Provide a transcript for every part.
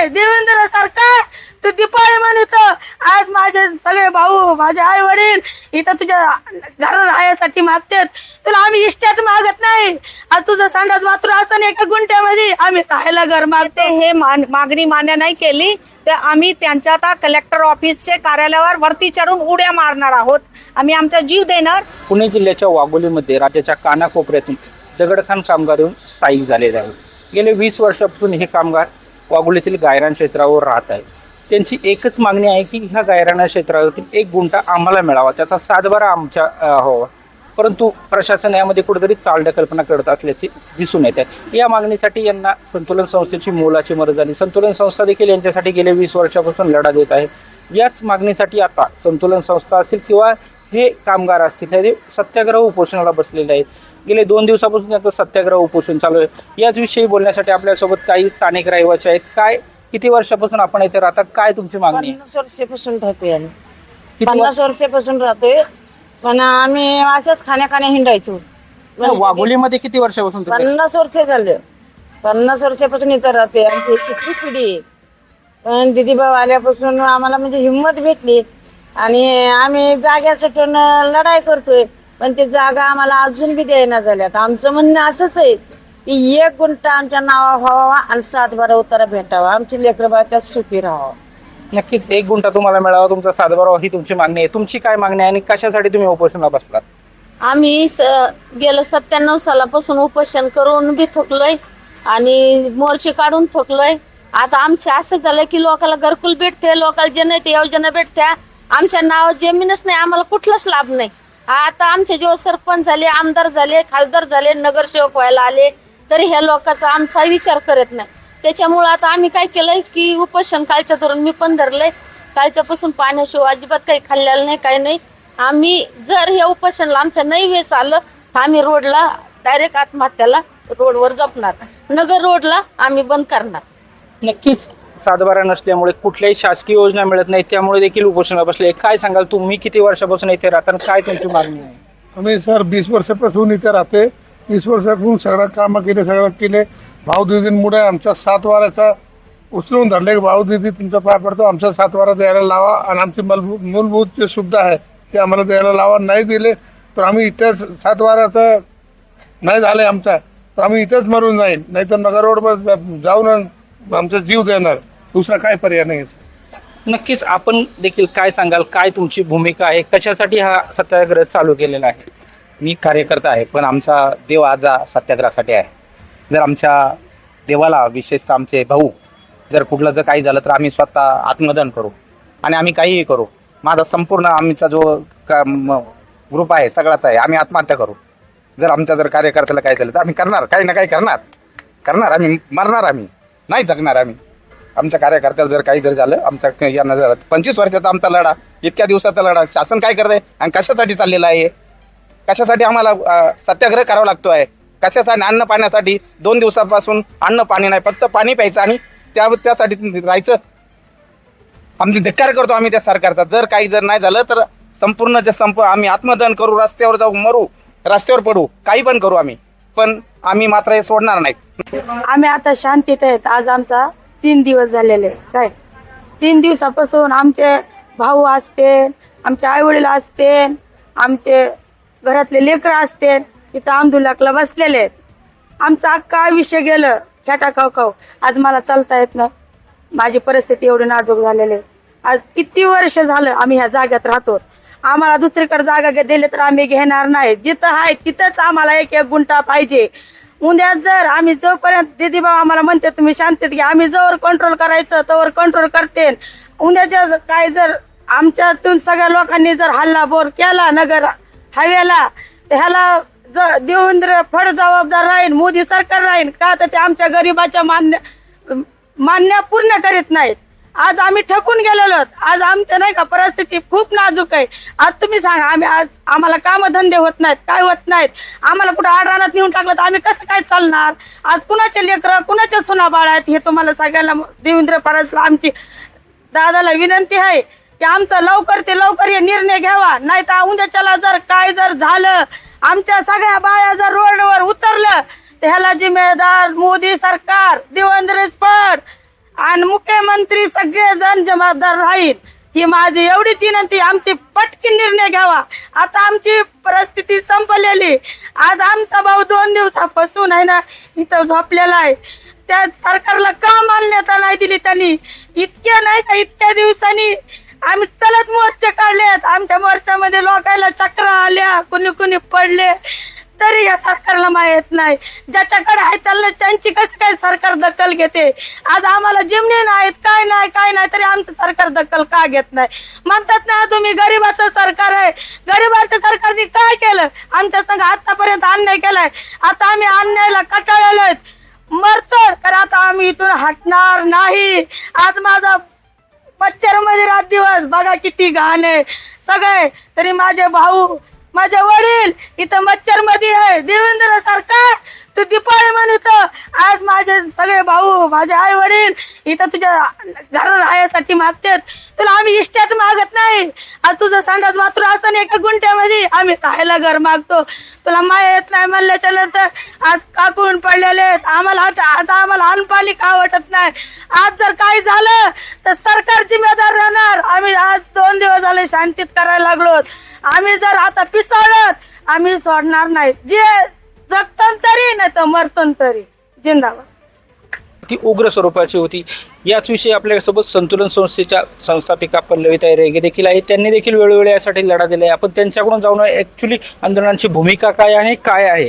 देवेंद्र सरकार तू दिपाळी म्हणत आज माझे सगळे भाऊ माझे आई वडील इथं तुझ्या घर राहण्यासाठी मागतात. तुला आम्ही इस्टेट मागत नाही. आज तुझं संडास बाथरूम असं एका गुंठ्यामध्ये? आम्ही राहायला घर मागतो. हे मान- मागणी मान्य नाही केली. तर आम्ही त्यांच्या आता कलेक्टर ऑफिसचे कार्यालयावर वरती चढून उड्या मारणार आहोत. आम्ही आमचा जीव देणार. पुणे जिल्ह्याच्या वाघोलीमध्ये राज्याच्या कानाकोपऱ्यातून दगडखान कामगार येऊन स्थायिक झालेले आहेत. गेले वीस वर्षापासून हे कामगार वाघोलीतील गायरान क्षेत्रावर राहत आहेत त्यांची एकच मागणी आहे की ह्या गायराना क्षेत्रावरील एक गुंठा आम्हाला मिळावा. त्याचा सातबारा आमच्या हवा हो. परंतु प्रशासन यामध्ये कुठेतरी चालढकल्पना करत असल्याचे दिसून येत आहे. या मागणीसाठी यांना संतुलन संस्थेची मोलाची मदत झाली. संतुलन संस्था देखील यांच्यासाठी गेले वीस वर्षापासून लढा देत आहे. याच मागणीसाठी आता संतुलन संस्था असतील किंवा हे कामगार असतील हे सत्याग्रह उपोषणाला बसलेले आहेत. गेले दोन दिवसापासून त्यांचं सत्याग्रह उपोषण चालू आहे. याच विषयी बोलण्यासाठी आपल्यासोबत काही स्थानिक रहिवासी आहेत. काय किती वर्षापासून आपण इथे राहता काय तुमची मागणी आहे? पन्नास वर्षापासून राहतोय आम्ही. किती पन्नास वर्षापासून राहतोय. पण आम्ही अशाच खाण्या खाण्या हिंडायचो वर्ष- वाघोलीमध्ये किती वर्षापासून तुम्ही? पन्नास वर्ष झाले. पन्नास वर्षापासून इथं राहते आमची किती पिढी आहे. पण दिदी भाऊ आल्यापासून आम्हाला म्हणजे हिंमत भेटली. आणि आम्ही जाग्यासाठी लढाई करतोय. पण ते जागा आम्हाला अजून बी द्यायना झाल्यात. आमचं म्हणणं असंच आहे की एक गुंठा आमच्या नावा व्हावा आणि सात बारा उतारा भेटावा. आमची लेकरं बा त्यात सुखी राहावं. नक्कीच एक गुंठा तुम्हाला मिळावा तुमचा सातबारा ही तुमची मागणी आहे. तुमची काय मागणी आहे आणि कशासाठी तुम्ही उपोषणाला बसलात? आम्ही स- गेल्या सत्त्याण्णव सालापासून उपोषण करून बी थकलोय आणि मोर्चे काढून थकलोय. आता आमचे असं झालं की लोकांना घरकुल भेटते लोकांना जनते योजना भेटत्या. आमच्या नाव जमीनच नाही आम्हाला कुठलाच लाभ नाही. आता आमचे जेव्हा सरपंच झाले आमदार झाले खासदार झाले नगरसेवक व्हायला आले तरी ह्या लोकांचा आमचा विचार करत नाही. त्याच्यामुळं आता आम्ही काय केलंय की उपोषण कालच्या धरून मी पण धरलंय. कालच्यापासून पाण्याशिवाय अजिबात काही खाल्लेलं नाही काही नाही. आम्ही जर हे उपोषणला आमच्या नाही वेच आलं तर आम्ही रोडला डायरेक्ट आत्महत्याला रोडवर जपणार. नगर रोडला आम्ही बंद करणार. नक्कीच. सातबारा नसल्यामुळे कुठल्याही शासकीय योजना मिळत नाही त्यामुळे देखील उपोषणाला बसले. काय सांगाल तुम्ही? किती वर्षापासून इथे राहता आणि काय तुमची मागणी आहे? आम्ही सर वीस वर्षापासून इथे राहते वीस वर्षापासून सगळं कामं केले सगळं केले. भाऊ दिदींमुळे आमच्या सात वाऱ्याचा उचलून धरले. की भाऊ दिदी तुमचा पाय पडतो. आमचा सात वारा द्यायला लावा आणि आमची मूलभूत मूलभूत जे सुविधा आहे ते आम्हाला द्यायला लावा. नाही दिले तर आम्ही इथे सात वाराचं नाही झालं आमचा. तर आम्ही इथेच मरून जाईल नाही तर नगर रोडवर जा- जाऊन आमचा जीव देणार. दुसरा काय पर्याय नाही याचा. नक्कीच आपण देखील काय सांगाल? काय तुमची भूमिका आहे? कशासाठी हा सत्याग्रह चालू केलेला आहे? मी कार्यकर्ता आहे पण आमचा देव आज हा सत्याग्रहासाठी आहे. जर आमच्या देवाला विशेषतः आमचे भाऊ जर कुठलं जर काही झालं तर आम्ही स्वतः आत्मदन करू आणि आम्ही काहीही करू. माझा संपूर्ण आमचा जो ग्रुप आहे सगळाच आहे आम्ही आत्महत्या करू. जर आमच्या जर कार्यकर्त्याला काय झालं तर आम्ही करणार काही ना काही करणार. करणार आम्ही मरणार आम्ही. नाही जगणार आम्ही. आमच्या कार्यकर्त्याला जर काही जर झालं आमचा या यांना पंचवीस वर्षाचा आमचा लढा इतक्या दिवसाचा लढा शासन काय करत आहे आणि कशासाठी चाललेला आहे कशासाठी आम्हाला सत्याग्रह करावा लागतो आहे? कशासाठी अन्न पाण्यासाठी दोन दिवसापासून अन्न पाणी नाही फक्त पाणी प्यायचं आणि त्या त्यासाठी राहायचं? आमची धिक्कार करतो आम्ही त्या सरकारचा. जर काही जर नाही झालं तर संपूर्ण जे संप आम्ही आत्मदहन करू रस्त्यावर जाऊ मरू रस्त्यावर पडू काही पण करू आम्ही. पण आम्ही मात्र हे सोडणार नाही. आम्ही आता शांतीत आहेत. आज आमचा तीन दिवस झालेले काय? तीन दिवसापासून आमचे भाऊ असते आमचे आई वडील असते आमचे घरातले लेकर असते इथं आमदुल्लाकला बसलेले आहेत. आमचा अख्खा आयुष्य गेलं. खेटा खाऊ खाऊ. आज मला चालता येत नाही. माझी परिस्थिती एवढी नाजूक झालेली आहे. आज किती वर्ष झालं आम्ही ह्या जाग्यात राहतो. आम्हाला दुसरीकडे जागा घे- तर आम्ही घेणार नाही. जिथं आहे तिथंच आम्हाला एक एक गुंठा पाहिजे. उद्या जर आम्ही जोपर्यंत दिदी बाबा आम्हाला म्हणते तुम्ही शांतीत घ्या. आम्ही जोवर कंट्रोल करायचं तोवर कंट्रोल करते. उद्याच्या काय जर आमच्यातून सगळ्या लोकांनी जर हल्ला बोर केला नगर हवेला तर ह्याला ज- देवेंद्र फड जबाबदार राहील मोदी सरकार राहील का तर ते आमच्या गरिबाच्या मान्य मान्य पूर्ण करीत नाहीत. आज आम्ही ठकून गेलेलो आहोत. आज आमच्या नाही का परिस्थिती खूप नाजूक आहे. आज तुम्ही सांगा आम्ही आज आम्हाला कामधंदे होत नाहीत काय होत नाहीत? आम्हाला कुठं आडरानात नेऊन टाकलं तर आम्ही कसं काय चालणार? आज कुणाचे लेकरं कुणाच्या सुना बाळ आहेत हे तुम्हाला सगळ्यांना देवेंद्र फडणवीसला आमची दादाला विनंती आहे की आमचं लवकर ते लवकर हे निर्णय घ्यावा. नाही तर उद्याच्याला जर काय जर झालं आमच्या सगळ्या बाया जर रोडवर उतरलं तर ह्याला जिम्मेदार मोदी सरकार देवेंद्र फड आणि मुख्यमंत्री सगळेजण जबाबदार राहील. ही माझी एवढीच विनंती आमची पटकी निर्णय घ्यावा. आता आमची परिस्थिती संपलेली. आज आमचा भाऊ दोन दिवसापासून आहे ना इथं झोपलेला आहे. त्या सरकारला का मान्यता नाही दिली त्यांनी? इतक्या नाही का इतक्या दिवसांनी आम्ही चलत मोर्चे काढलेत. आमच्या मोर्चामध्ये लोकांना चक्र आल्या कुणी कुणी पडले. तरी या सरकारला माहीत नाही. ज्याच्याकडे आहे त्याला त्यांची कशी काय सरकार दखल घेते? आज आम्हाला जिमणे नाहीत काय नाही काय नाही तरी आमचं सरकार दखल का घेत नाही? म्हणतात ना तुम्ही गरीबाचं सरकार आहे. गरीबाचं सरकारने काय केलं? आमच्या संघ आतापर्यंत अन्याय केलाय. आता आम्ही अन्यायला कटाळलेलो आहेत. मरतो तर आता आम्ही इथून हटणार नाही. आज माझा मच्छरमध्ये रात दिवस. बघा किती घाण आहे. सगळे तरी माझे भाऊ माझे वडील इथं मच्छरमध्ये आहे. देवेंद्र सरकार तू दिपाळी म्हणत आज माझे सगळे भाऊ माझे आई वडील इथं तुझ्या घर राहण्यासाठी मागतात. तुला आम्ही इस्टेट मागत नाही. आज तुझं संडास बाथरूम असं नाही एका गुंठ्यामध्ये? आम्ही राहायला घर मागतो. तुला माया येत नाही म्हणल्याच्या नंतर आज काकून पडलेले आहेत. आम्हाला आता आज आम्हाला अनपाणी का वाटत नाही? आज जर काही झालं तर सरकार जिम्मेदार राहणार. आम्ही आज दोन दिवस झाले शांतीत करायला लागलो. आम्ही जर आता पिसाळत आम्ही सोडणार नाही. जे जगतन तरी नाही तर मरतन तरी. जिंदाबाद. ती उग्र स्वरूपाची होती. याच विषयी आपल्यासोबत संतुलन संस्थेच्या संस्थापिका पल्लवीताई रेगे देखील आहेत. त्यांनी देखील वेळोवेळी यासाठी लढा दिला आहे आपण त्यांच्याकडून जाऊन ऍक्च्युली आंदोलनाची भूमिका काय आहे काय आहे?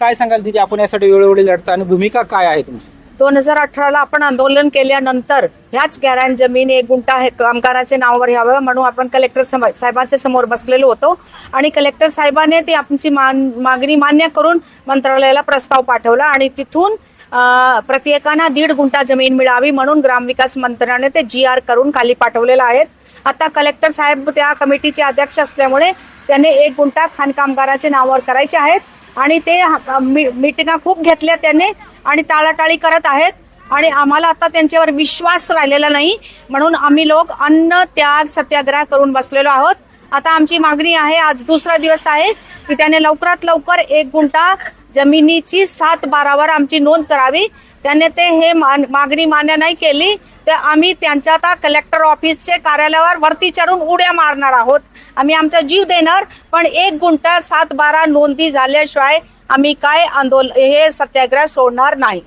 काय सांगाल तिथे? आपण यासाठी वेळोवेळी लढता आणि भूमिका काय आहे तुमची? दोन हजार अठराला आपण आंदोलन केल्यानंतर ह्याच गॅरान जमीन एक गुंठा हे कामगाराचे नावावर यावं म्हणून आपण कलेक्टर सम- साहेबांच्या समोर बसलेलो होतो. आणि कलेक्टर साहेबाने ती आमची मान- मागणी मान्य करून मंत्रालयाला प्रस्ताव पाठवला आणि तिथून अं, प्रत्येकांना दीड गुंठा जमीन मिळावी म्हणून ग्रामविकास मंत्र्याने ते जी आर करून खाली पाठवलेलं आहेत. आता कलेक्टर साहेब त्या कमिटीचे अध्यक्ष असल्यामुळे त्यांनी एक गुंठा खाणकामगाराचे नावावर करायचे आहेत. आणि ते मिटिंगा खूप घेतल्या त्याने आणि टाळाटाळी करत आहेत. आणि आम्हाला आता त्यांच्यावर विश्वास राहिलेला नाही. म्हणून आम्ही लोक अन्न त्याग सत्याग्रह करून बसलेलो आहोत. आता आमची मागणी आहे आज दुसरा दिवस आहे की त्याने लवकरात लवकर एक गुंठा जमिनीची सात बारावर आमची नोंद करावी. त्याने ते हे मान- मागणी मान्य नाही केली तर आम्ही त्यांच्या आता कलेक्टर ऑफिसचे कार्यालयावर वरती चढून उड्या मारणार आहोत. आम्ही आमचा जीव देणार पण एक गुंठा सात बारा नोंदी झाल्याशिवाय आम्ही काय आंदोलन हे सत्याग्रह सोडणार नाही.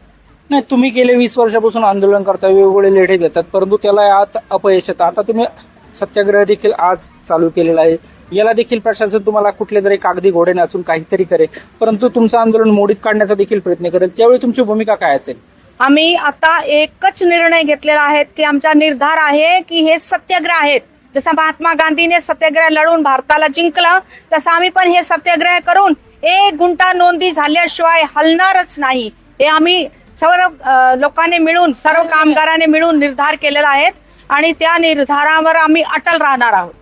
नाही तुम्ही गेले वीस वर्षापासून आंदोलन करता वेगवेगळे लढे देतात परंतु त्याला आत अपयश येतात आता तुम्ही सत्याग्रह देखील आज चालू केलेला आहे. याला देखील प्रशासन तुम्हाला कुठले तरी कागदी घोडे नाचून काहीतरी करेल. परंतु तुमचं आंदोलन मोडीत काढण्याचा देखील प्रयत्न करेल. त्यावेळी तुमची भूमिका काय असेल? आम्ही आता एकच निर्णय घेतलेला आहे की आमचा निर्धार आहे की हे सत्याग्रह आहेत. जसं महात्मा गांधीने सत्याग्रह लढून भारताला जिंकलं तसं आम्ही पण हे सत्याग्रह करून एक गुंठा नोंदी झाल्याशिवाय हलणारच नाही. हे आम्ही सर्व लोकांनी मिळून सर्व कामगारांनी मिळून निर्धार केलेला आहे आणि त्या निर्धारावर आम्ही अटल राहणार आहोत.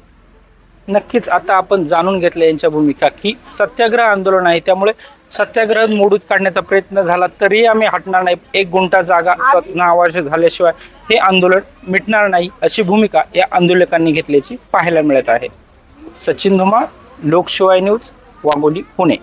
नक्कीच आता आपण जाणून घेतलं यांच्या भूमिका की सत्याग्रह आंदोलन आहे. त्यामुळे सत्याग्रह मोडूत काढण्याचा प्रयत्न झाला तरी आम्ही हटणार नाही. एक गुंठा जागा नावाशी झाल्याशिवाय हे आंदोलन मिटणार नाही अशी भूमिका या आंदोलकांनी घेतल्याची पाहायला मिळत आहे. सचिन धुमाळ लोकशिवाय न्यूज वाघोली पुणे.